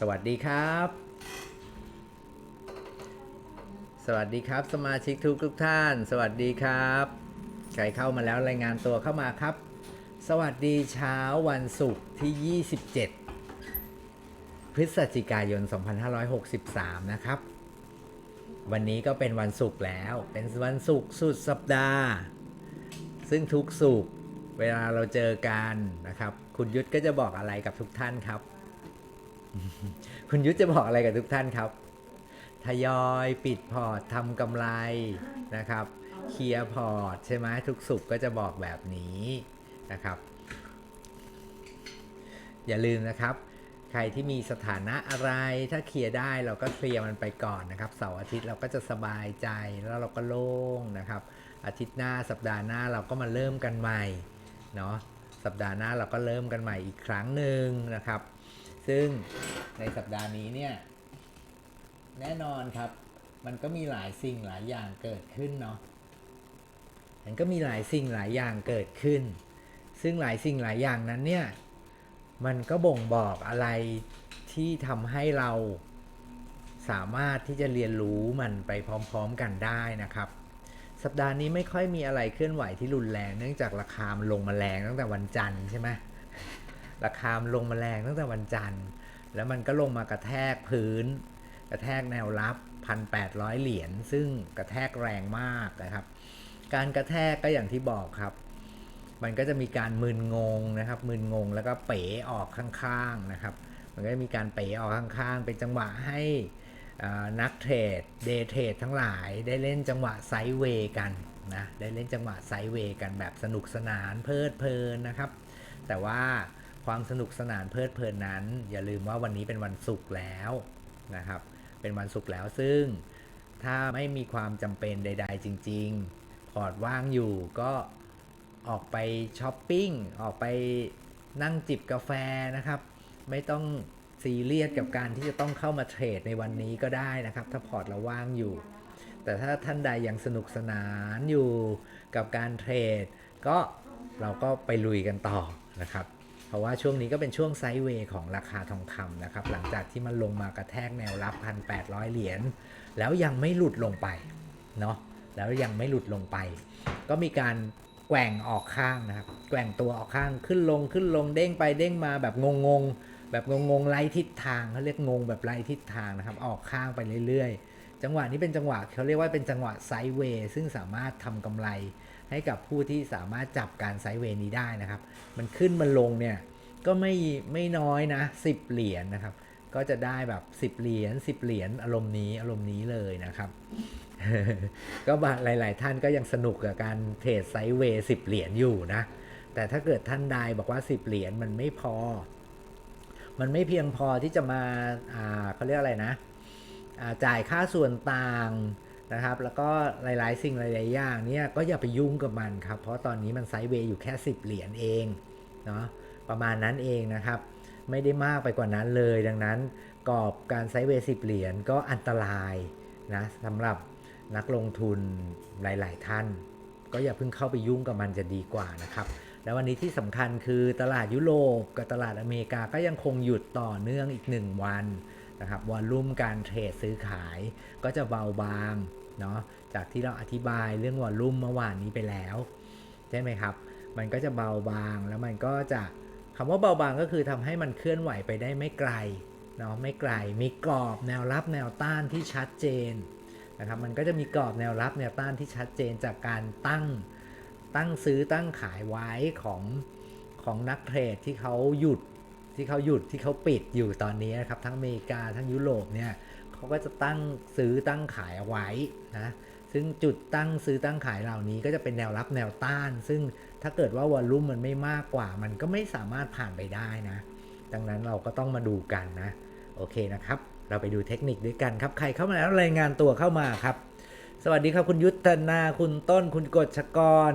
สวัสดีครับ สวัสดีครับ สมาชิกทุกทุกท่าน สวัสดีครับ ใครเข้ามาแล้วรายงานตัวเข้ามาครับ สวัสดีเช้าวันศุกร์ที่ 27 พฤศจิกายน 2563 นะครับ วันนี้ก็เป็นวันศุกร์แล้ว เป็นวันศุกร์สุดสัปดาห์ ซึ่งทุกศุกร์เวลาเราเจอกันนะครับ คุณยุทธก็จะบอกอะไรกับทุกท่านครับ คุณยุทธจะบอกอะไรกับทุกท่านครับ ทยอยปิดพอร์ตทำกำไรนะครับ เคลียร์พอร์ตใช่ไหมทุกสุขก็จะบอกแบบนี้นะครับ อย่าลืมนะครับ ใครที่มีสถานะอะไรถ้าเคลียร์ได้เราก็เคลียร์มันไปก่อนนะครับ เสาร์อาทิตย์เราก็จะสบายใจแล้วเราก็โล่งนะครับ อาทิตย์หน้าสัปดาห์หน้าเราก็มาเริ่มกันใหม่เนาะสัปดาห์หน้าเราก็เริ่มกันใหม่อีกครั้งหนึ่งนะครับ ซึ่งในสัปดาห์นี้เนี่ย แน่นอนครับ มันก็มีหลายสิ่งหลายอย่างเกิดขึ้นเนาะมันก็มีหลายสิ่งหลายอย่างเกิดขึ้น ซึ่งหลายสิ่งหลายอย่างนั้นเนี่ย มันก็บ่งบอกอะไรที่ทำให้เราสามารถที่จะเรียนรู้มันไปพร้อมๆกันได้นะครับ สัปดาห์นี้ไม่ค่อยมีอะไรเคลื่อนไหวที่รุนแรง เนื่องจากราคามันลงมาแรงตั้งแต่วันจันทร์ใช่ไหม ราคามลงมาแรงตั้งแต่วันจันทร์ แล้วมันก็ลงมากระแทกพื้น กระแทกแนวรับ1,800เหรียญซึ่งกระแทกแรงมากนะครับ การกระแทกก็อย่างที่บอกครับ มันก็จะมีการมึนงงนะครับมึนงงแล้วก็เป๋ออกข้างๆนะครับ มันก็จะมีการเป๋ออกข้างๆ เป็นจังหวะให้นักเทรดเดย์เทรดทั้งหลายได้เล่นจังหวะไซด์เวย์กันนะได้เล่นจังหวะไซด์เวย์กันแบบสนุกสนานเพลิดเพลินนะครับ แต่ว่า ความสนุกสนานเพลิดเพลินนั้น อย่าลืมว่าวันนี้เป็นวันศุกร์แล้วนะครับ เป็นวันศุกร์แล้วซึ่งถ้าไม่มีความจำเป็นใด ๆ จริง ๆ พอร์ตว่างอยู่ก็ออกไปช้อปปิ้ง ออกไปนั่งจิบกาแฟนะครับ ไม่ต้องซีเรียสกับการที่จะต้องเข้ามาเทรดในวันนี้ก็ได้นะครับ ถ้าพอร์ตเราว่างอยู่ แต่ถ้าท่านใดยังสนุกสนานอยู่กับการเทรด ก็เราก็ไปลุยกันต่อนะครับ เพราะว่าช่วงนี้ก็เป็นช่วงไซด์เวย์ของราคาทองคำนะครับ หลังจากที่มันลงมากระแทกแนวรับ 1,800 เหรียญแล้วยังไม่หลุดลงไปเนาะแล้วยังไม่หลุดลงไป ก็มีการแกว่งออกข้างนะครับ แกว่งตัวออกข้างขึ้นลงขึ้นลงเด้งไปเด้งมาแบบงงๆแบบงงๆไร้ทิศทางเขาเรียกงงแบบไร้ทิศทางนะครับ ออกข้างไปเรื่อยๆ จังหวะนี้เป็นจังหวะเขาเรียกว่าเป็นจังหวะไซด์เวย์ซึ่งสามารถทำกำไร ให้กับผู้ที่สามารถจับการไซด์เวย์นี้ได้นะครับ มันขึ้นมันลงเนี่ยก็ไม่ไม่น้อยนะ 10 เหรียญนะครับ ก็จะได้แบบ 10 เหรียญ10 เหรียญอารมณ์นี้อารมณ์นี้เลยนะครับ ก็บางหลาย ๆ ท่านก็ยังสนุกกับการเทรดไซด์เวย์10 เหรียญอยู่นะ แต่ถ้าเกิดท่านใดบอกว่า 10 เหรียญมันไม่พอ มันไม่เพียงพอที่จะมาอ่าเขาเรียกอะไรนะอ่าจ่ายค่าส่วนต่าง นะครับ แล้วก็หลาย ๆ สิ่งหลาย ๆ อย่างเนี่ยก็อย่าไปยุ่งกับมันครับ เพราะตอนนี้มันไซด์เวย์อยู่แค่ 10 เหรียญเองเนาะประมาณนั้นเองนะครับ ไม่ได้มากไปกว่านั้นเลย ดังนั้นกรอบการไซด์เวย์10 เหรียญก็อันตรายนะสำหรับนักลงทุนหลาย ๆ ท่าน ก็อย่าเพิ่งเข้าไปยุ่งกับมันจะดีกว่านะครับแล้ววันนี้ที่สำคัญคือตลาดยุโรปกับตลาดอเมริกาก็ยังคงหยุดต่อเนื่องอีก 1 วัน นะครับวอลลุ่มการเทรดซื้อขายก็จะเบาบางเนาะจากที่เราอธิบายเรื่องวอลลุ่มเมื่อวานนี้ไปแล้วใช่ไหมครับ มันก็จะเบาบางแล้วมันก็จะคำว่าเบาบางก็คือทำให้มันเคลื่อนไหวไปได้ไม่ไกลเนาะไม่ไกลมีกรอบแนวรับแนวต้านที่ชัดเจนนะครับมันก็จะมีกรอบแนวรับแนวต้านที่ชัดเจนจากการตั้งตั้งซื้อตั้งขายไว้ของของนักเทรดที่เขาหยุด ที่เขาหยุดที่เขาปิดอยู่ตอนนี้นะครับ ทั้งอเมริกาทั้งยุโรปเนี่ยเขาก็จะตั้งซื้อตั้งขายเอาไว้นะซึ่งจุดตั้งซื้อตั้งขายเหล่านี้ก็จะเป็นแนวรับแนวต้าน ซึ่งถ้าเกิดว่าวอลลุ่มมันไม่มากกว่า มันก็ไม่สามารถผ่านไปได้นะ ดังนั้นเราก็ต้องมาดูกันนะ โอเคนะครับ เราไปดูเทคนิคด้วยกันครับ ใครเข้ามาแล้วรายงานตัวเข้ามาครับ สวัสดีครับคุณยุทธนาคุณต้นคุณกฎชกร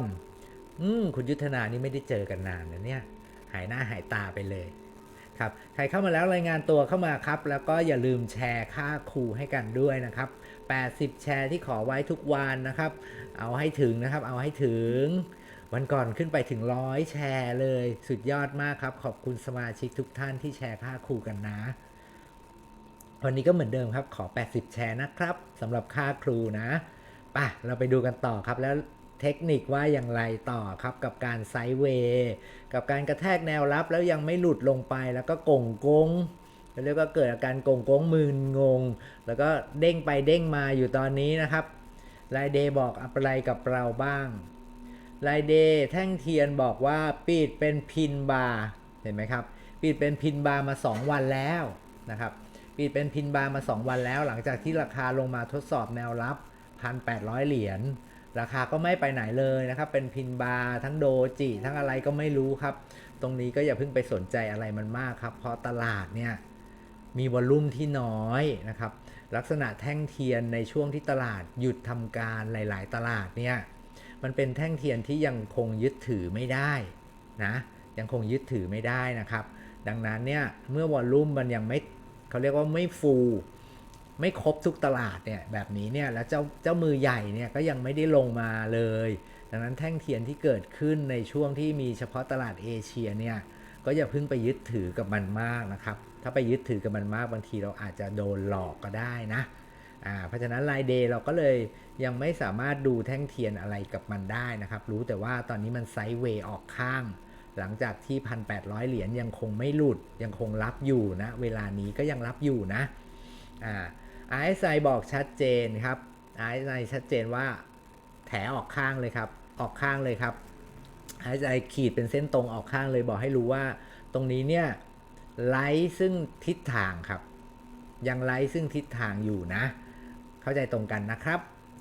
อืมคุณยุทธนานี่ไม่ได้เจอกันนานนะเนี่ย หายหน้าหายตาไปเลย ครับใครเข้ามาแล้วรายงานตัวเข้ามาครับ แล้วก็อย่าลืมแชร์ค่าครูให้กันด้วยนะครับ 80 แชร์ที่ขอไว้ทุกวันนะครับ เอาให้ถึงนะครับ เอาให้ถึง วันก่อนขึ้นไปถึงร้อยแชร์เลย สุดยอดมากครับ ขอบคุณสมาชิกทุกท่านที่แชร์ค่าครูกันนะ วันนี้ก็เหมือนเดิมครับ ขอ 80 แชร์นะครับสำหรับค่าครูนะป่ะเราไปดูกันต่อครับแล้ว เทคนิคว่าอย่างไรต่อครับกับการไซด์เวย์กับการกระแทกแนวรับแล้วยังไม่หลุดลงไปแล้วก็กงกงเรียกว่าเกิดอาการกงกงมืนงง แล้วก็เด้งไปเด้งมาอยู่ตอนนี้นะครับรายเดย์บอกอะไรกับเราบ้างรายเดย์แท่งเทียนบอกว่าปิดเป็นพินบาร์เห็นไหมครับปิดเป็นพินบาร์มา 2 วันแล้วนะครับปิดเป็นพินบาร์มา 2 วันแล้ว หลังจากที่ราคาลงมาทดสอบแนวรับ 1,800 เหรียญ ราคาก็ไม่ไปไหนเลยนะครับ เป็นพินบาร์ทั้งโดจิทั้งอะไรก็ไม่รู้ครับ ตรงนี้ก็อย่าเพิ่งไปสนใจอะไรมันมากครับ เพราะตลาดเนี่ยมีวอลลุ่มที่น้อยนะครับ ลักษณะแท่งเทียนในช่วงที่ตลาดหยุดทำการหลาย ๆ ตลาดเนี่ย มันเป็นแท่งเทียนที่ยังคงยึดถือไม่ได้นะ ยังคงยึดถือไม่ได้นะครับ ดังนั้นเนี่ยเมื่อวอลลุ่มมันยังไม่เขาเรียกว่าไม่ฟูล ไม่ครบทุกตลาดเนี่ยแบบนี้เนี่ยแล้วเจ้าเจ้ามือใหญ่เนี่ยก็ยังไม่ได้ลงมาเลย ดังนั้นแท่งเทียนที่เกิดขึ้นในช่วงที่มีเฉพาะตลาดเอเชียเนี่ยก็อย่าเพิ่งไปยึดถือกับมันมากนะครับ ถ้าไปยึดถือกับมันมากบางทีเราอาจจะโดนหลอกก็ได้นะอ่าเพราะฉะนั้นรายเดย์เราก็เลยยังไม่สามารถดูแท่งเทียนอะไรกับมันได้นะครับ รู้แต่ว่าตอนนี้มันไซด์เวย์ออกข้าง หลังจากที่ 1,800 เหรียญยังคงไม่หลุดยังคงรับอยู่นะ เวลานี้ก็ยังรับอยู่นะอ่า RSI บอกชัดเจนครับ RSI ชัดเจนว่าแถออกข้างเลยครับ ออกข้างเลยครับ RSI ขีดเป็นเส้นตรงออกข้างเลยบอกให้รู้ว่า ตรงนี้เนี่ยไลท์ซึ่งทิศทางครับ ยังไลท์ซึ่งทิศทางอยู่นะ เข้าใจตรงกันนะครับ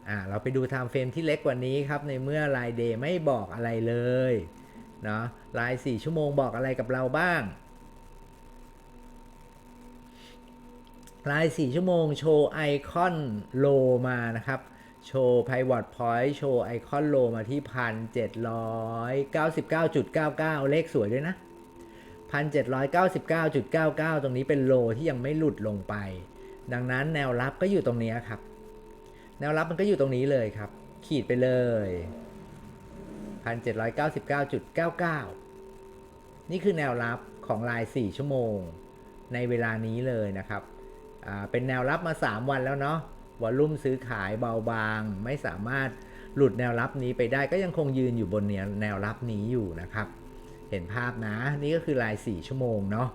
อ่าเราไปดูไทม์เฟรมที่เล็กกว่านี้ครับในเมื่อรายเดย์ไม่บอกอะไรเลยเนาะราย4ชั่วโมงบอกอะไรกับเราบ้าง ราย 4 ชั่วโมง โชว์ไอคอนโลมานะครับ โชว์ pivot point โชว์ไอคอนโลมาที่ 1,799.99 เลขสวยด้วยนะ 1,799.99 ตรงนี้เป็นโลที่ยังไม่หลุดลงไป ดังนั้นแนวรับก็อยู่ตรงนี้ครับ แนวรับมันก็อยู่ตรงนี้เลยครับ ขีดไปเลย 1,799.99 นี่คือแนวรับของราย 4 ชั่วโมงในเวลานี้เลยนะครับ เป็นแนวรับมา 3 วันแล้วเนาะวอลุ่มซื้อขายเบาบาง ไม่สามารถหลุดแนวรับนี้ไปได้ก็ยังคงยืนอยู่บนแนวแนวรับนี้อยู่นะครับ เห็นภาพนะ นี่ก็คือราย 4 ชั่วโมงเนาะ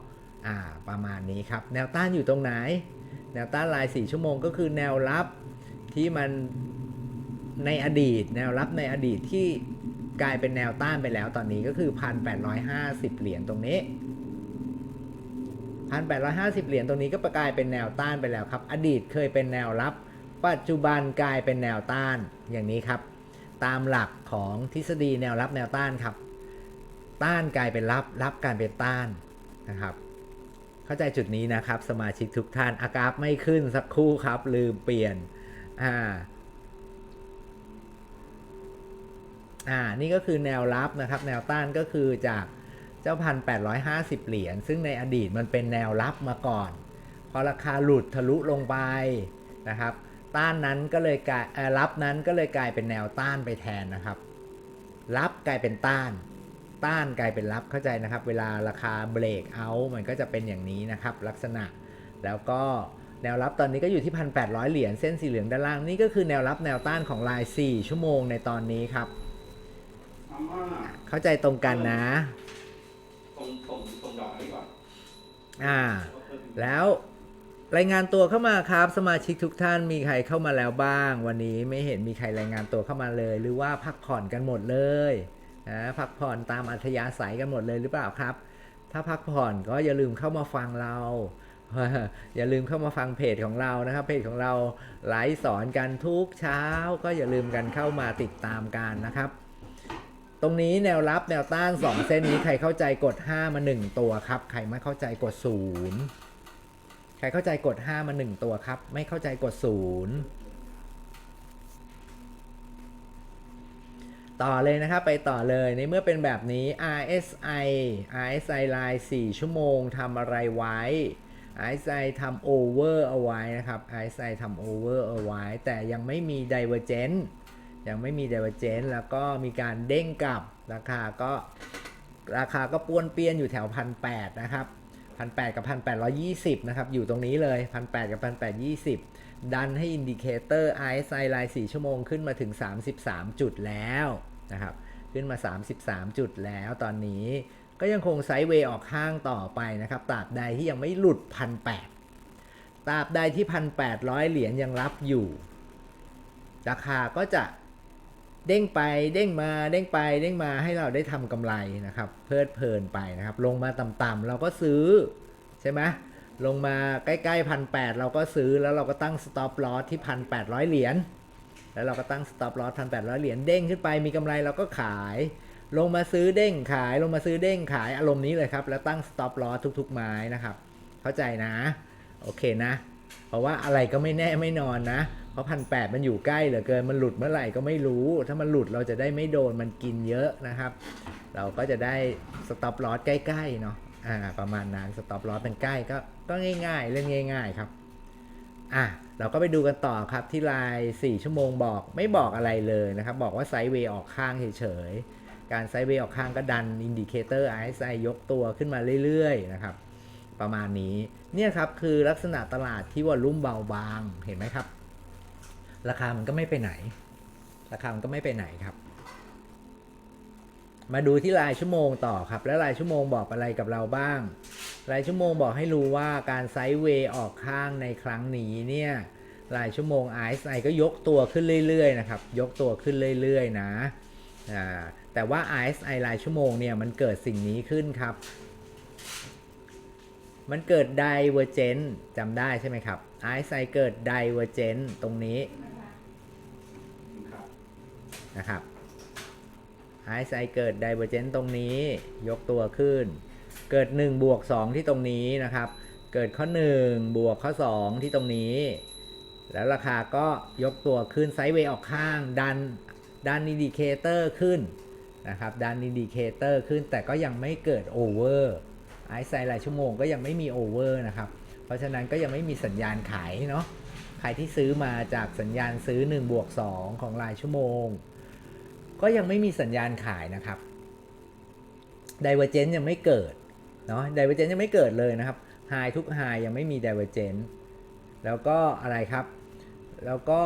อ่าประมาณนี้ครับ แนวต้านอยู่ตรงไหน แนวต้านราย 4 ชั่วโมงก็คือแนวรับที่มันในอดีต แนวรับในอดีตที่กลายเป็นแนวต้านไปแล้วตอนนี้ก็คือ 1,850 เหรียญตรงนี้ 1,850 เหรียญตรงนี้ก็ประกลายเป็นแนวต้านไปแล้วครับ อดีตเคยเป็นแนวรับ ปัจจุบันกลายเป็นแนวต้านอย่างนี้ครับ ตามหลักของทฤษฎีแนวรับแนวต้านครับ ต้านกลายเป็นรับ รับกลายเป็นต้านนะครับ เข้าใจจุดนี้นะครับ สมาชิกทุกท่านอากาฟไม่ขึ้นสักครู่ครับ ลืมเปลี่ยนอ่าอ่า นี่ก็คือแนวรับนะครับ แนวต้านก็คือจาก เจ้าพันแปดร้อยห้าสิบเหรียญซึ่งในอดีตมันเป็นแนวรับมาก่อน พอราคาหลุดทะลุลงไปนะครับ ต้านนั้นก็เลยกลายรับนั้นก็เลยกลายเป็นแนวต้านไปแทนนะครับ รับกลายเป็นต้าน ต้านกลายเป็นรับเข้าใจนะครับ เวลาราคาเบรกเอามันก็จะเป็นอย่างนี้นะครับ ลักษณะแล้วก็แนวรับตอนนี้ก็อยู่ที่ 1,800 เหรียญเส้นสีเหลืองด้านล่างนี่ก็คือแนวรับแนวต้านของลาย 4 ชั่วโมงในตอนนี้ครับ เข้าใจตรงกันนะ อ่า แล้วรายงานตัวเข้ามาครับสมาชิกทุกท่านมีใครเข้ามาแล้วบ้าง วันนี้ไม่เห็นมีใครรายงานตัวเข้ามาเลย หรือว่าพักผ่อนกันหมดเลยนะพักผ่อนตามอัธยาศัยกันหมดเลยหรือเปล่าครับ ถ้าพักผ่อนก็อย่าลืมเข้ามาฟังเรา อย่าลืมเข้ามาฟังเพจของเรานะครับเพจของเราไลฟ์สอนกันทุกเช้า ก็อย่าลืมกันเข้ามาติดตามกันนะครับ ตรงนี้แนวรับแนวต้าน 2 เส้นนี้ใครเข้าใจกด 5 มา 1 ตัวครับ ใครไม่เข้าใจกด 0 ใครเข้าใจกด 5 มา 1 ตัวครับ ไม่เข้าใจกด 0 ต่อเลยนะครับ ไปต่อเลยในเมื่อเป็นแบบนี้ RSI RSI ลาย4ชั่วโมงทำอะไรไว้ RSI ทำ over เอาไว้นะครับ RSI ทำ over เอาไว้ แต่ยังไม่มี divergence ยังไม่มี divergence แล้วก็มีการเด้งกลับราคาก็ราคาก็ป้วนเปี้ยนอยู่แถวพันแนะครับพันแกับพันแปดยี่สิบนะครับ อยู่ตรงนี้เลยพันแกับพันแปดยี่สิบดันให้อินดิเคเตอร์ RSI ราย4ชั่วโมงขึ้นมาถึง 33 จุดแล้วนะครับ ขึ้นมา 33 จุดแล้วตอนนี้ก็ยังคงไซด์เวย์ออกข้างต่อไปนะครับตราบใดที่ยังไม่หลุดพันแตราบใดที่พันแเหรียญยังรับอยู่ ราคาก็จะ เด้งไปเด้งมาเด้งไปเด้งมาให้เราได้ทำกำไรนะครับ เพลิดเพลินไปนะครับ ลงมาต่ำๆเราก็ซื้อใช่ไหมลงมาใกล้ๆพันแเราก็ซื้อแล้วเราก็ตั้ง stop loss ที่พันแเหรียญแล้วเราก็ตั้ง stop loss พันแเหรียญเด้งขึ้นไปมีกำไรเราก็ขาย ลงมาซื้อเด้งขาย ลงมาซื้อเด้งขายอารมณ์นี้เลยครับ แล้วตั้ง stop loss ทุกๆไม้นะครับ เข้าใจนะ โอเคนะ เพราะว่าอะไรก็ไม่แน่ไม่นอนนะ เพราะพันแปดมันอยู่ใกล้เหลือเกินมันหลุดเมื่อไหร่ก็ไม่รู้ ถ้ามันหลุดเราจะได้ไม่โดนมันกินเยอะนะครับ เราก็จะได้สต็อปลอสใกล้ๆเนาะอ่าประมาณนั้นสต็อปลอสเป็นใกล้ก็ก็ง่าย ๆ เล่นง่าย ๆครับอะเราก็ไปดูกันต่อครับที่ลน์4ชั่วโมงบอกไม่บอกอะไรเลยนะครับ บอกว่าไซด์เวย์ออกข้างเฉยๆ การไซด์เวย์ออกข้างก็ดันอินดิเคเตอร์ RSI ยกตัวขึ้นมาเรื่อยๆนะครับประมาณนี้เนี่ยครับคือลักษณะตลาดที่วอลลุ่มเบาบางเห็นไหมครับ ราคามันก็ไม่ไปไหน ราคามันก็ไม่ไปไหนครับ มาดูที่รายชั่วโมงต่อครับ แล้วรายชั่วโมงบอกอะไรกับเราบ้าง รายชั่วโมงบอกให้รู้ว่าการไซด์เวย์ออกข้างในครั้งนี้เนี่ยรายชั่วโมง RSI ก็ยกตัวขึ้นเรื่อยๆนะครับ ยกตัวขึ้นเรื่อยๆนะอ่าแต่ว่า RSI รายชั่วโมงเนี่ยมันเกิดสิ่งนี้ขึ้นครับ มันเกิด divergent จำได้ใช่ไหมครับ RSI เกิด divergent ตรงนี้ นะครับ RSI เกิด divergent ตรงนี้ยกตัวขึ้น เกิด1บวก2ที่ตรงนี้นะครับ เกิดข้อ 1 บวกข้อ 2 ที่ตรงนี้ แล้วราคาก็ยกตัวขึ้นไซด์เวย์ออกข้างดันดันอินดิเคเตอร์ขึ้นนะครับดันอินดิเคเตอร์ขึ้นแต่ก็ยังไม่เกิดโอเวอร์ไอซ์ไซรายชั่วโมงก็ยังไม่มีโอเวอร์นะครับ เพราะฉะนั้นก็ยังไม่มีสัญญาณขายเนาะใครที่ซื้อมาจากสัญญาณซื้อ1บวก2ของรายชั่วโมง ก็ยังไม่มีสัญญาณขายนะครับ Divergence ยังไม่เกิดเนาะ Divergence ยังไม่เกิดเลยนะครับ High ทุก High ยังไม่มี Divergence แล้วก็อะไรครับ แล้วก็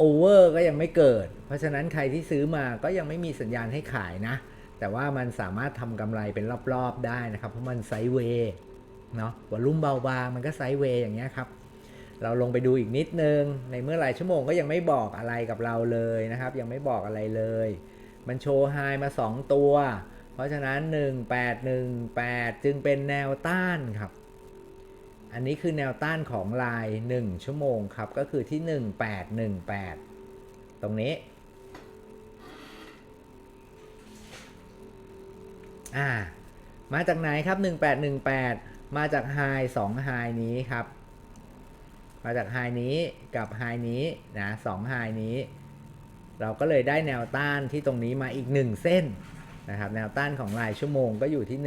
Over ก็ยังไม่เกิด เพราะฉะนั้นใครที่ซื้อมาก็ยังไม่มีสัญญาณให้ขายนะ แต่ว่ามันสามารถทำกำไรเป็นรอบๆได้นะครับ เพราะมันไซด์เวย์เนาะวอลลุ่มเบาบางมันก็ไซด์เวย์อย่างเงี้ยครับ เราลงไปดูอีกนิดนึง ในเมื่อรายชั่วโมงก็ยังไม่บอกอะไรกับเราเลยนะครับ ยังไม่บอกอะไรเลย มันโชว์ไฮมา 2 ตัว เพราะฉะนั้น 1818 จึงเป็นแนวต้านครับ อันนี้คือแนวต้านของลาย 1 ชั่วโมงครับ ก็คือที่ 1818 ตรงนี้อ่ามาจากไหนครับ 1818 มาจากไฮ2ไฮนี้ครับ มาจากไฮนี้กับไฮนี้นะสองไฮนี้ เราก็เลยได้แนวต้านที่ตรงนี้มาอีก 1 เส้นนะครับแนวต้านของรายชั่วโมงก็อยู่ที่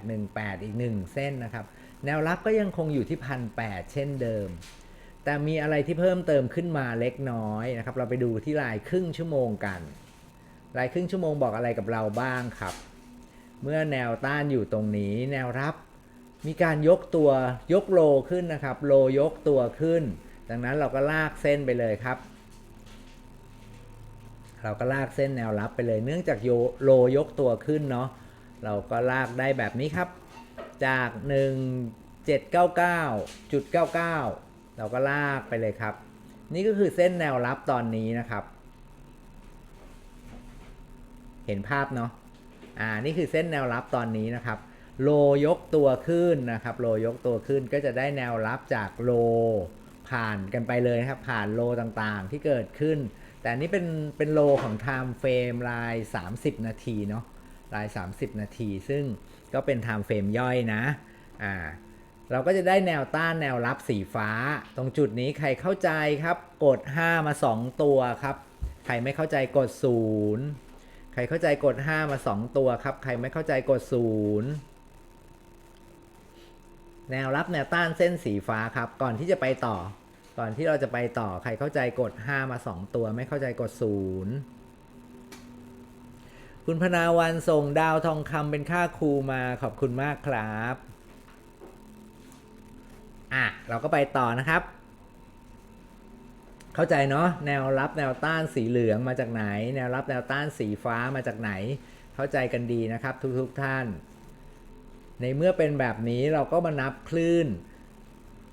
1818 อีก 1 เส้นนะครับ แนวรับก็ยังคงอยู่ที่1,800เช่นเดิม แต่มีอะไรที่เพิ่มเติมขึ้นมาเล็กน้อยนะครับ เราไปดูที่รายครึ่งชั่วโมงกันรายครึ่งชั่วโมงบอกอะไรกับเราบ้างครับ เมื่อแนวต้านอยู่ตรงนี้ แนวรับ มีการยกตัวยกโลขึ้นนะครับ โลยกตัวขึ้น ดังนั้นเราก็ลากเส้นไปเลยครับ เราก็ลากเส้นแนวรับไปเลย เนื่องจากโยโลยกตัวขึ้นเนาะ เราก็ลากได้แบบนี้ครับ จาก 1799.99 เราก็ลากไปเลยครับ นี่ก็คือเส้นแนวรับตอนนี้นะครับ เห็นภาพเนาะ อ่า นี่คือเส้นแนวรับตอนนี้นะครับ โลยกตัวขึ้นนะครับ โลยกตัวขึ้นก็จะได้แนวรับจากโลผ่านกันไปเลยนะครับ ผ่านโลต่างๆที่เกิดขึ้น แต่นนี้เป็นเป็นโลของ time frame ราย 30 นาทีเนาะราย 30 นาที ซึ่งก็เป็น time frame ย่อยนะอ่าเราก็จะได้แนวต้านแนวรับสีฟ้า ตรงจุดนี้ใครเข้าใจครับ กด 5 มา 2 ตัวครับ ใครไม่เข้าใจกด 0 ใครเข้าใจกด 5 มา 2 ตัวครับ ใครไม่เข้าใจกด 0 แนวรับแนวต้านเส้นสีฟ้าครับ ก่อนที่จะไปต่อ ก่อนที่เราจะไปต่อใครเข้าใจกด 5 มา 2 ตัว ไม่เข้าใจกด 0 คุณพนาวันส่งดาวทองคำเป็นค่าครูมาขอบคุณมากครับอะเราก็ไปต่อนะครับ เข้าใจเนาะแนวรับแนวต้านสีเหลืองมาจากไหน แนวรับแนวต้านสีฟ้ามาจากไหน เข้าใจกันดีนะครับทุกๆทท่าน ในเมื่อเป็นแบบนี้เราก็มานับคลื่น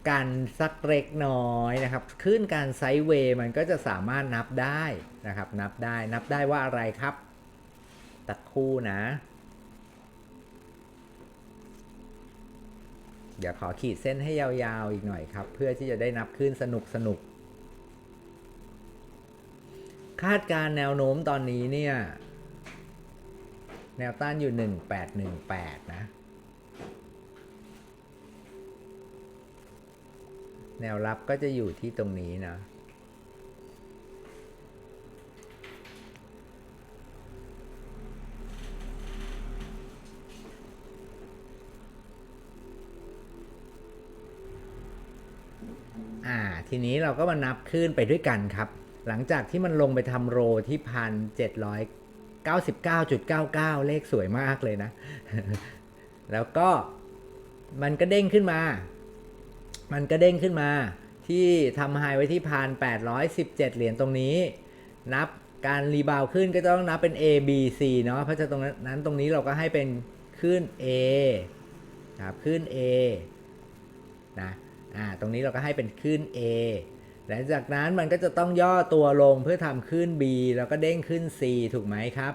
กันสักเล็กน้อยนะครับคลื่นการไซด์เวย์มันก็จะสามารถนับได้นะครับ นับได้นับได้ว่าอะไรครับตักคู่นะ เดี๋ยวขอขีดเส้นให้ยาวๆอีกหน่อยครับ เพื่อที่จะได้นับขึ้นสนุกสนุกคาดการแนวโน้มตอนนี้เนี่ย แนวต้านอยู่ 1818 นะ แนวรับก็จะอยู่ที่ตรงนี้นะ อ่า ทีนี้เราก็มานับขึ้นไปด้วยกันครับ หลังจากที่มันลงไปทำโรที่พันเจ็ดร้อยเก้าสิบเก้าจุดเก้าเก้าเลขสวยมากเลยนะ แล้วก็มันก็เด้งขึ้นมา มันก็เด้งขึ้นมาที่ทำไฮไว้ที่พันแปดร้อยสิบเจ็ดเหรียญตรงนี้ นับการรีบาวขึ้นก็ต้องนับเป็น A B C เนาะเพราะฉะนั้นตรงนั้นตรงนี้เราก็ให้เป็นขึ้น A ครับขึ้น A นะอ่าตรงนี้เราก็ให้เป็นขึ้น A หลังจากนั้นมันก็จะต้องย่อตัวลงเพื่อทำขึ้น B แล้วก็เด้งขึ้น C ถูกไหมครับ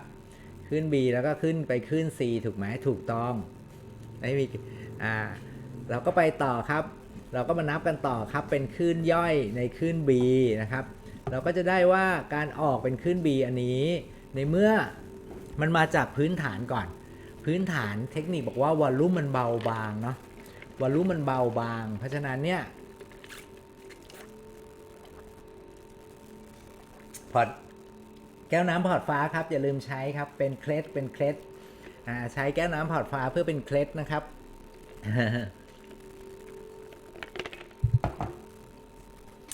ขึ้น B แล้วก็ขึ้นไปขึ้น C ถูกไหมถูกต้องไม่มีอ่าเราก็ไปต่อครับ เราก็มานับกันต่อครับเป็นคลื่นย่อยในคลื่น B นะครับเราก็จะได้ว่าการออกเป็นคลื่น B อันนี้ ในเมื่อมันมาจากพื้นฐานก่อน พื้นฐานเทคนิคบอกว่าวอลลุ่มมันเบาบางเนาะวอลลุ่มมันเบาบาง เพราะฉะนั้นเนี่ยพอร์ตแก้วน้ำพอร์ตฟ้าครับอย่าลืมใช้ครับเป็นเคล็ดเป็นเคล็ดใช้แก้วน้ำพอร์ตฟ้าเพื่อเป็นเคล็ดนะครับ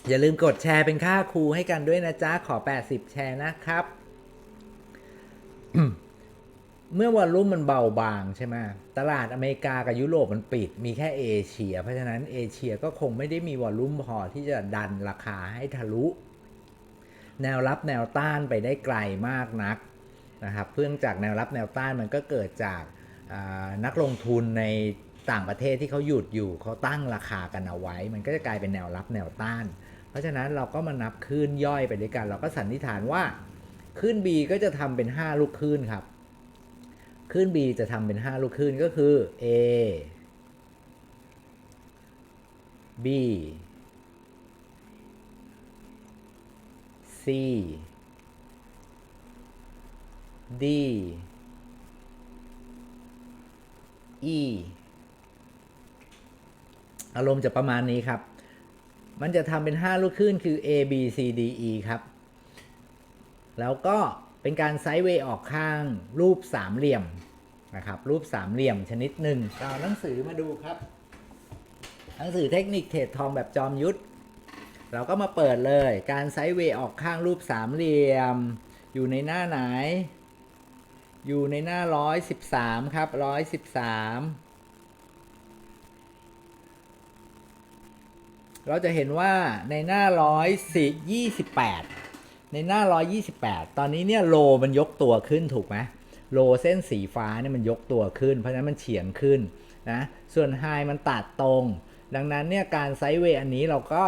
อย่าลืมกดแชร์เป็นค่าครูให้กันด้วยนะจ๊ะ ขอ 80 แชร์นะครับ เมื่อวอลลุ่มมันเบาบางใช่ไหมตลาดอเมริกากับยุโรปมันปิด มีแค่เอเชีย เพราะฉะนั้นเอเชียก็คงไม่ได้มีวอลลุ่มพอที่จะดันราคาให้ทะลุ แนวรับแนวต้านไปได้ไกลมากนักนะครับเพื่องจากแนวรับแนวต้านมันก็เกิดจากนักลงทุนใน ต่างประเทศที่เขาหยุดอยู่เขาตั้งราคากันเอาไว้ มันก็จะกลายเป็นแนวรับแนวต้าน เพราะฉะนั้นเราก็มานับคลื่นย่อยไปด้วยกัน เราก็สันนิษฐานว่าคลื่น B ก็จะทำเป็น 5 ลูกคลื่นครับคลื่น B จะทำเป็น 5 ลูกคลื่นก็คือ A B C D E อารมณ์จะประมาณนี้ครับ มันจะทำเป็น 5 ลูกคลื่นคือ A B C D E ครับ แล้วก็เป็นการไซด์เวย์ออกข้างรูปสามเหลี่ยมนะครับ รูปสามเหลี่ยมชนิดหนึ่งเราหนังสือมาดูครับ หนังสือเทคนิคเทรดทองแบบจอมยุทธ เราก็มาเปิดเลย การไซด์เวย์ออกข้างรูปสามเหลี่ยม อยู่ในหน้าไหน อยู่ในหน้า 113 ครับ 113 เราจะเห็นว่าในหน้า128ในหน้า128ตอนนี้เนี่ยโลมันยกตัวขึ้นถูกไหมโลเส้นสีฟ้าเนี่ยมันยกตัวขึ้น เพราะฉะนั้นมันเฉียงขึ้นนะส่วนไฮมันตัดตรง ดังนั้นเนี่ยการไซด์เวย์อันนี้เราก็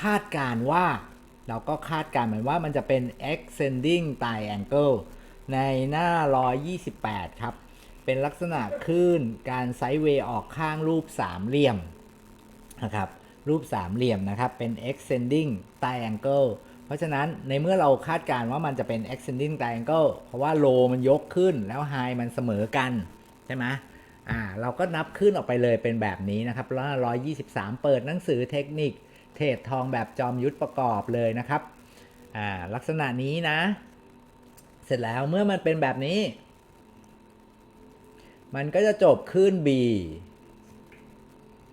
คาดการว่า เราก็คาดการเหมือนว่ามันจะเป็น extending triangle ในหน้า 128 ครับ เป็นลักษณะคลื่นการไซด์เวย์ออกข้างรูปสามเหลี่ยมนะครับ รูปสามเหลี่ยมนะครับ เป็น extending triangle เพราะฉะนั้นในเมื่อเราคาดการณ์ว่ามันจะเป็น extending triangle เพราะว่าโลมันยกขึ้นแล้ว high มันเสมอกัน ใช่ไหมอ่าเราก็นับขึ้นออกไปเลยเป็นแบบนี้นะครับแล้ว123เปิดหนังสือเทคนิค เทรดทองแบบจอมยุทธประกอบเลยนะครับอ่าลักษณะนี้นะ เสร็จแล้วเมื่อมันเป็นแบบนี้ มันก็จะจบขึ้น B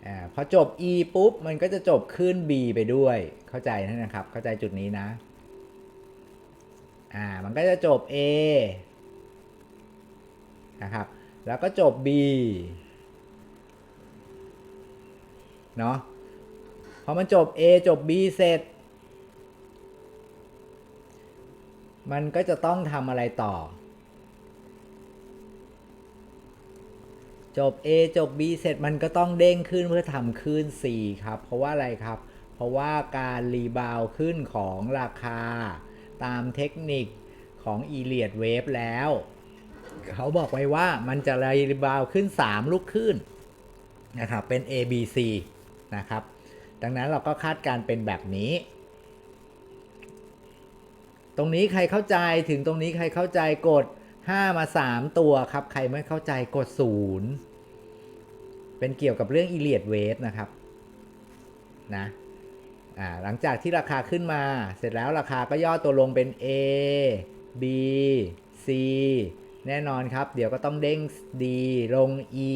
อ่าพอจบ E ปุ๊บ มันก็จะจบขึ้น B ไปด้วย เข้าใจนะครับ เข้าใจจุดนี้นะ อ่า มันก็จะจบ A นะครับ แล้วก็จบ B เนาะพอมันจบ A จบ B เสร็จ มันก็จะต้องทำอะไรต่อ จบ A จบ B เสร็จมันก็ต้องเด้งขึ้นเพื่อทำขึ้น C ครับ เพราะว่าอะไรครับ เพราะว่าการรีบาวขึ้นของราคาตามเทคนิคของ e l i o t Wave แล้ว เขาบอกไว้ว่ามันจะรีบาวขึ้น 3 ลูกขึ้นนะครับเป็น A B C นะครับ ดังนั้นเราก็คาดการเป็นแบบนี้ ตรงนี้ใครเข้าใจถึงตรงนี้ใครเข้าใจกด 5 มา 3 ตัวครับ ใครไม่เข้าใจกด 0 เป็นเกี่ยวกับเรื่อง e l i o t Wave นะครับนะหลังจากที่ราคาขึ้นมา เสร็จแล้วราคาก็ย่อตัวลงเป็น A B C แน่นอนครับ เดี๋ยวก็ต้องเด้ง D ลง E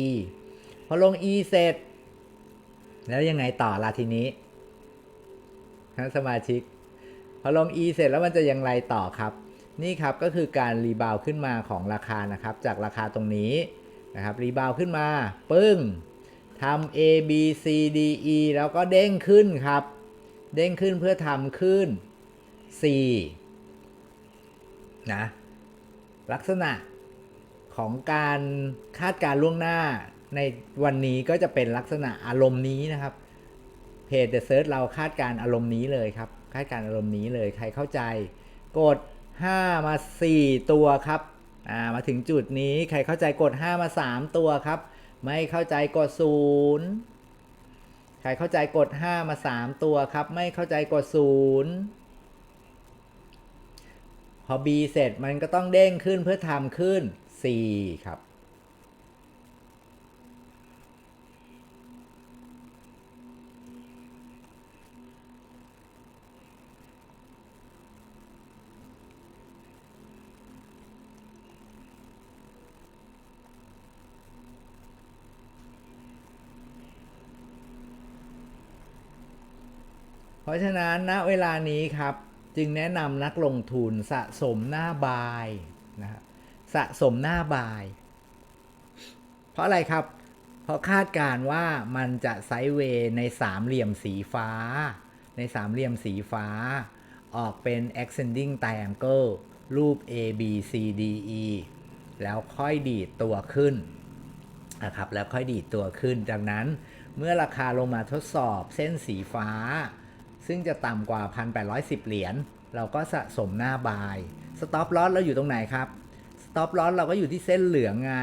พอลง E เสร็จ แล้วยังไงต่อล่ะทีนี้ท่านสมาชิก พอลง E เสร็จแล้วมันจะยังไงต่อครับ นี่ครับก็คือการรีบาวขึ้นมาของราคานะครับจากราคาตรงนี้นะครับรีบาวขึ้นมาปึ้งทำ A B C D E แล้วก็เด้งขึ้นครับ เด้งขึ้นเพื่อทำขึ้น C นะลักษณะของการคาดการล่วงหน้าในวันนี้ก็จะเป็นลักษณะอารมณ์นี้นะครับเพจ The Search เราคาดการอารมณ์นี้เลยครับ คาดการอารมณ์นี้เลยใครเข้าใจ กด 5 มา 4 ตัวครับอ่ามาถึงจุดนี้ใครเข้าใจกด 5 มา 3 ตัวครับ ไม่เข้าใจกด 0 ใครเข้าใจกด 5 มา 3 ตัวครับ ไม่เข้าใจกด 0 พอ B เสร็จมันก็ต้องเด้งขึ้นเพื่อทำขึ้น 4 ครับ เพราะฉะนั้นณเวลานี้ครับ จึงแนะนำนักลงทุนสะสมหน้าบายนะครับสะสมหน้าบาย เพราะอะไรครับ เพราะคาดการณ์ว่ามันจะไซด์เวย์ในสามเหลี่ยมสีฟ้า ในสามเหลี่ยมสีฟ้า ออกเป็น ascending triangle รูป A B C D E แล้วค่อยดีดตัวขึ้นนะครับแล้วค่อยดีดตัวขึ้น ดังนั้นเมื่อราคาลงมาทดสอบเส้นสีฟ้า ซึ่งจะต่ำกว่า 1,810 เหรียญ เราก็สะสมหน้าบาย สต็อปลอสเราอยู่ตรงไหนครับ สต็อปลอสเราก็อยู่ที่เส้นเหลืองไง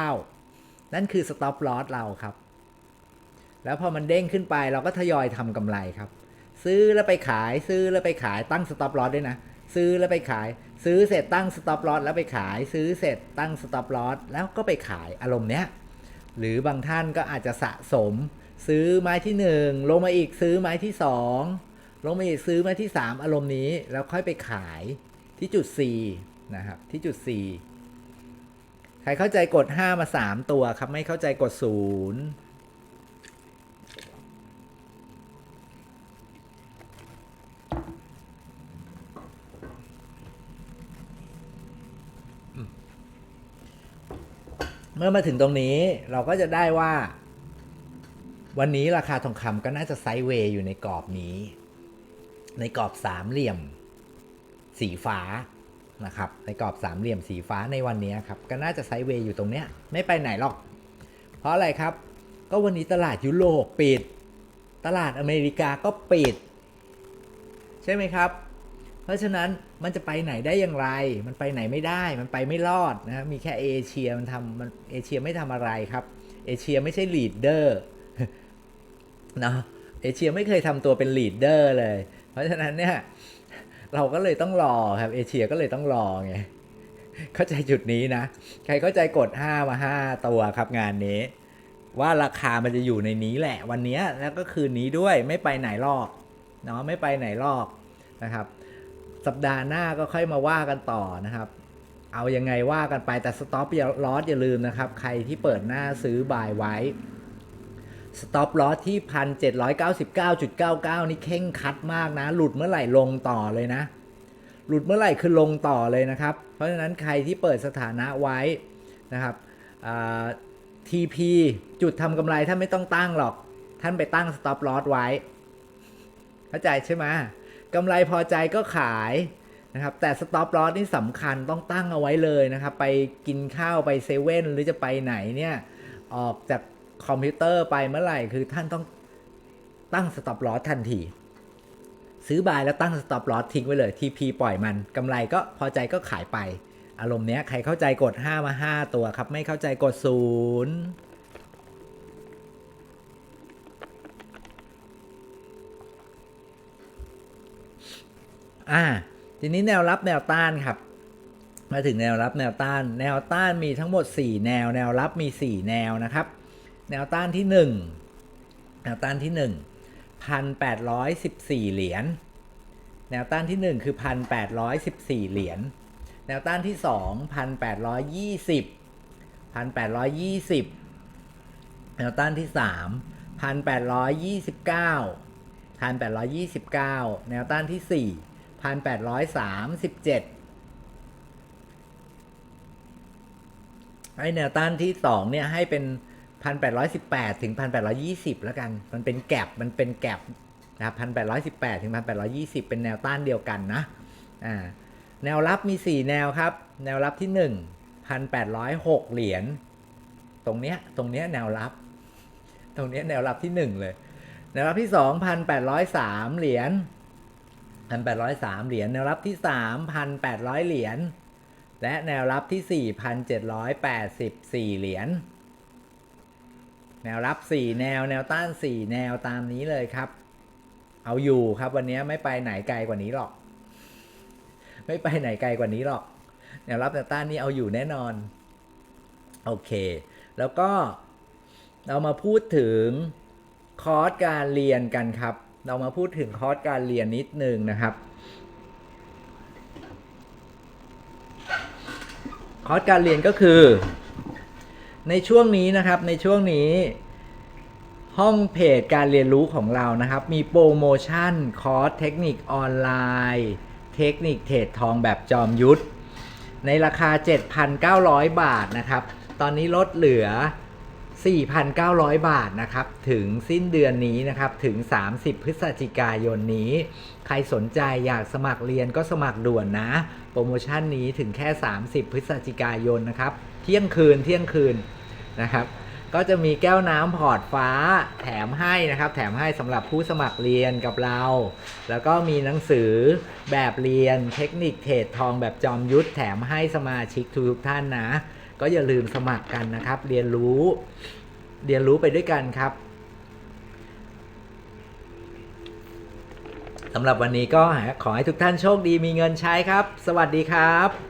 1,799.99 นั่นคือสต็อปลอสเราครับ แล้วพอมันเด้งขึ้นไปเราก็ทยอยทำกำไรครับ ซื้อแล้วไปขาย ซื้อแล้วไปขาย ตั้งสต็อปลอสด้วยนะ ซื้อแล้วไปขาย ซื้อเสร็จตั้งสต็อปลอสแล้วไปขาย ซื้อเสร็จตั้งสต็อปลอสแล้วก็ไปขาย อารมณ์เนี้ย หรือบางท่านก็อาจจะสะสม ซื้อไม้ที่หนึ่งลงมาอีกซื้อไม้ที่สองลงมาอีกซื้อไม้ที่สามอารมณ์นี้ แล้วค่อยไปขายที่จุด C นะครับ ที่จุด C ใครเข้าใจกด 5 มา 3 ตัวครับ ไม่เข้าใจกด 0เมื่อมาถึงตรงนี้เราก็จะได้ว่า วันนี้ราคาทองคำก็น่าจะไซด์เวย์อยู่ในกรอบนี้ ในกรอบสามเหลี่ยม สีฟ้านะครับ ในกรอบสามเหลี่ยมสีฟ้าในวันนี้ครับ ก็น่าจะไซด์เวย์อยู่ตรงเนี้ย ไม่ไปไหนหรอก เพราะอะไรครับ ก็วันนี้ตลาดยุโรปปิด ตลาดอเมริกาก็ปิด ใช่ไหมครับ เพราะฉะนั้นมันจะไปไหนได้อย่างไร มันไปไหนไม่ได้ มันไปไม่รอดนะครับมีแค่เอเชียมันทำมันเอเชียไม่ทำอะไรครับ เอเชียไม่ใช่ลีดเดอร์ เนาะเอเชียไม่เคยทำตัวเป็นลีดเดอร์เลย เพราะฉะนั้นเนี่ยเราก็เลยต้องรอครับเอเชียก็เลยต้องรอไงเข้าใจจุดนี้นะ ใครเข้าใจกด 5 มา 5 ตัวครับงานนี้ ว่าราคามันจะอยู่ในนี้แหละ วันนี้แล้วก็คืนนี้ด้วยไม่ไปไหนหรอกเนาะไม่ไปไหนหรอกนะครับ สัปดาห์หน้าก็ค่อยมาว่ากันต่อนะครับ เอายังไงว่ากันไปแต่สต็อปอย่าลอสอย่าลืมนะครับ ใครที่เปิดหน้าซื้อบายไว้ สต็อปลอสที่ 1,799.99 นี่เข่งคัดมากนะ หลุดเมื่อไหร่ลงต่อเลยนะ หลุดเมื่อไหร่คือลงต่อเลยนะครับ เพราะฉะนั้นใครที่เปิดสถานะไว้นะครับ TP จุดทำกำไรถ้านไม่ต้องตั้งหรอก ท่านไปตั้ง stop loss ไว้ เข้าใจใช่ไหมกำไรพอใจก็ขายนะครับแต่ stop loss นี่สำคัญต้องตั้งเอาไว้เลยนะครับ ไปกินข้าวไปเซเว่นหรือจะไปไหนเนี่ย ออกจาก คอมพิวเตอร์ไปเมื่อไหร่ คือท่านต้องตั้ง stop loss ทันที ซื้อบายแล้วตั้ง stop loss ทิ้งไว้เลย TP ปล่อยมันกำไรก็พอใจก็ขายไป อารมณ์เนี้ยใครเข้าใจกด 5 มา 5 ตัวครับ ไม่เข้าใจกด0อ่าทีนี้แนวรับแนวต้านครับ มาถึงแนวรับแนวต้าน แนวต้านมีทั้งหมด 4 แนว แนวรับมี 4 แนวนะครับ แนวต้านที่ 1 แนวต้านที่ 1 1,814 เหรียญ แนวต้านที่ 1 คือ 1,814 เหรียญ แนวต้านที่ 2 1,820 1,820 แนวต้านที่ 3 1,829 1,829 แนวต้านที่ 4 1,837ไอ้แนวต้านที่ 2 เนี่ย ให้เป็น พันแปดร้อยสิบแปดถึงพันแปดร้อยี่สิบแล้วกัน มันเป็นแกลบมันเป็นแกลบนะพันแปดร้อยสิบแปดถึงพันแปดร้อยี่สิบเป็นแนวต้านเดียวกันนะอ่าแนวรับมีสี่แนวครับ แนวรับที่หนึ่งพันแปดร้อยหกเหรียญตรงเนี้ยตรงเนี้ยแนวรับ ตรงเนี้ยแนวรับที่หนึ่งเลย แนวรับที่สองพันแปดร้อยสามเหรียญพันแปดร้อยสามเหรียญแนวรับที่สามพันแปดร้อยเหรียญและแนวรับที่สี่พันเจ็ดร้อยแปดสิบสี่เหรียญ แนวรับ 4 แนวแนวต้าน 4 แนวตามนี้เลยครับ เอาอยู่ครับวันนี้ไม่ไปไหนไกลกว่านี้หรอก ไม่ไปไหนไกลกว่านี้หรอก แนวรับแนวต้านนี่เอาอยู่แน่นอน โอเค แล้วก็เรามาพูดถึงคอร์สการเรียนกันครับ เรามาพูดถึงคอร์สการเรียนนิดนึงนะครับ คอร์สการเรียนก็คือ ในช่วงนี้นะครับในช่วงนี้ ห้องเพจการเรียนรู้ของเรานะครับ มีโปรโมชั่นคอร์สเทคนิคออนไลน์ เทคนิคเทรดทองแบบจอมยุทธในราคา 7,900 บาทนะครับ ตอนนี้ลดเหลือ 4,900 บาทนะครับ ถึงสิ้นเดือนนี้นะครับ ถึง 30 พฤศจิกายนนี้ ใครสนใจอยากสมัครเรียนก็สมัครด่วนนะ โปรโมชั่นนี้ถึงแค่ 30 พฤศจิกายนนะครับ เที่ยงคืนเที่ยงคืนนะครับ ก็จะมีแก้วน้ำพอร์ตฟ้าแถมให้นะครับ แถมให้สำหรับผู้สมัครเรียนกับเรา แล้วก็มีหนังสือแบบเรียนเทคนิคเทรดทองแบบจอมยุทธแถมให้สมาชิกทุกท่านนะ ก็อย่าลืมสมัครกันนะครับ เรียนรู้ เรียนรู้ไปด้วยกันครับสำหรับวันนี้ก็ขอให้ทุกท่านโชคดีมีเงินใช้ครับ สวัสดีครับ